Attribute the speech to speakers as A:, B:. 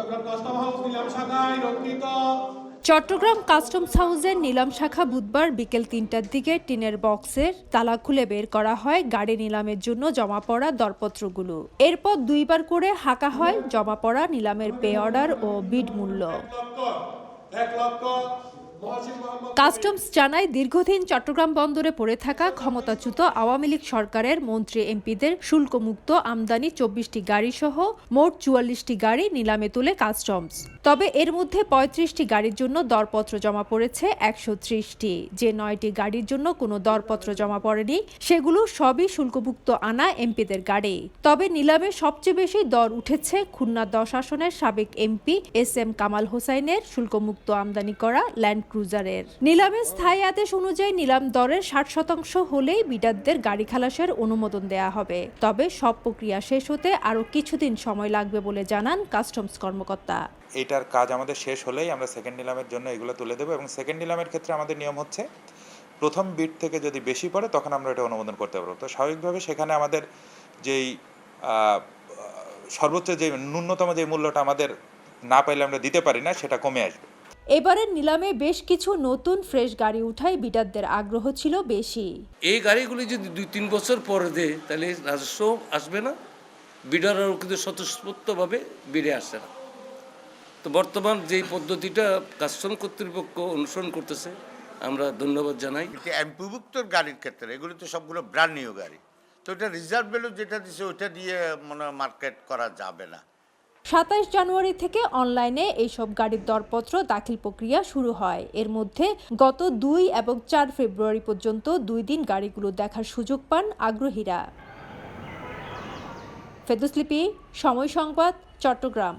A: Chittagong custom house নিলাম শাখায় রক্ষিত।
B: চট্টগ্রাম কাস্টমস হাউসের নিলাম শাখা বুধবার বিকেল তিনটার দিকে টিনের বক্সের তালা খুলে বের করা হয় গাড়ি নিলামের জন্য জমা পড়া দরপত্রগুলো। এরপর দুইবার করে হাঁকা হয় জমা পড়া নিলামের পে অর্ডার ও বিড মূল্য।
A: এক লক্ষ
B: কাস্টমস জানায়, দীর্ঘদিন চট্টগ্রাম বন্দরে পড়ে থাকা ক্ষমতাচ্যুত আওয়ামী লীগ সরকারের মন্ত্রী এমপিদের শুল্কমুক্ত আমদানি চব্বিশটি গাড়ি সহ মোট চুয়াল্লিশটি গাড়ি নিলামে তুলে কাস্টমস। তবে এর মধ্যে পঁয়ত্রিশটি গাড়ির জন্য দরপত্র জমা পড়েছে একশো ত্রিশটি। যে নয়টি গাড়ির জন্য কোনো দরপত্র জমা পড়েনি, সেগুলো সবই শুল্কমুক্ত আনা এমপিদের গাড়ি। তবে নিলামে সবচেয়ে বেশি দর উঠেছে খুলনা দশ আসনের সাবেক এমপি এস এম কামাল হোসাইনের শুল্কমুক্ত আমদানি করা ল্যান্ড ক্রুজারের। নিলামে স্থায়ী আদেশ অনুযায়ী নিলাম দরের ষাট শতাংশ হলেই বিডারদের গাড়ি খালাসের অনুমোদন দেয়া হবে। তবে সব প্রক্রিয়া শেষ হতে আরও কিছুদিন সময় লাগবে বলে জানান কাস্টমস কর্মকর্তা।
C: এটার কাজ আমাদের শেষ হলেই আমরা সেকেন্ড নিলামের জন্য এগুলো তুলে দেবো এবং সেকেন্ড নিলামের ক্ষেত্রে আমাদের নিয়ম হচ্ছে, প্রথম বিট থেকে যদি বেশি পড়ে তখন আমরা এটা অনুমোদন করতে পারব। তো স্বাভাবিকভাবে সেখানে আমাদের যেই সর্বোচ্চ যে ন্যূনতম যে মূল্যটা আমাদের না পাইলে আমরা দিতে পারি না, সেটা কমে আসবে।
B: এবারের নিলামে বেশ কিছু নতুন ফ্রেশ গাড়ি উঠায় বিডারদের আগ্রহ ছিল বেশি।
D: এই গাড়িগুলি যদি দুই তিন বছর পরে দেয় তাহলে রাজস্ব আসবে না বিডারও কিন্তু স্বতঃস্ফূর্তভাবে বেড়ে আসে না। তো বর্তমান যেই পদ্ধতিটা কাস্টম কর্তৃপক্ষ অনুসরণ করতেছে আমরা ধন্যবাদ জানাই।
E: যে এমপিভুক্ত গাড়ির ক্ষেত্রে এগুলি তো সবগুলো ব্র্যান্ড নিউ গাড়ি। তো এটা রিজার্ভ ভ্যালু যেটা দিছে ওইটা দিয়ে মানে মার্কেট করা যাবে না।
B: সাতাইশ জানুয়ারি থেকে অনলাইনে এইসব গাড়ির দরপত্র দাখিল প্রক্রিয়া শুরু হয়। এর মধ্যে গত দুই এবং চার ফেব্রুয়ারি পর্যন্ত দুই দিন গাড়িগুলো দেখার সুযোগ পান আগ্রহীরা। ফেদুসলিপি সময় সংবাদ, চট্টগ্রাম।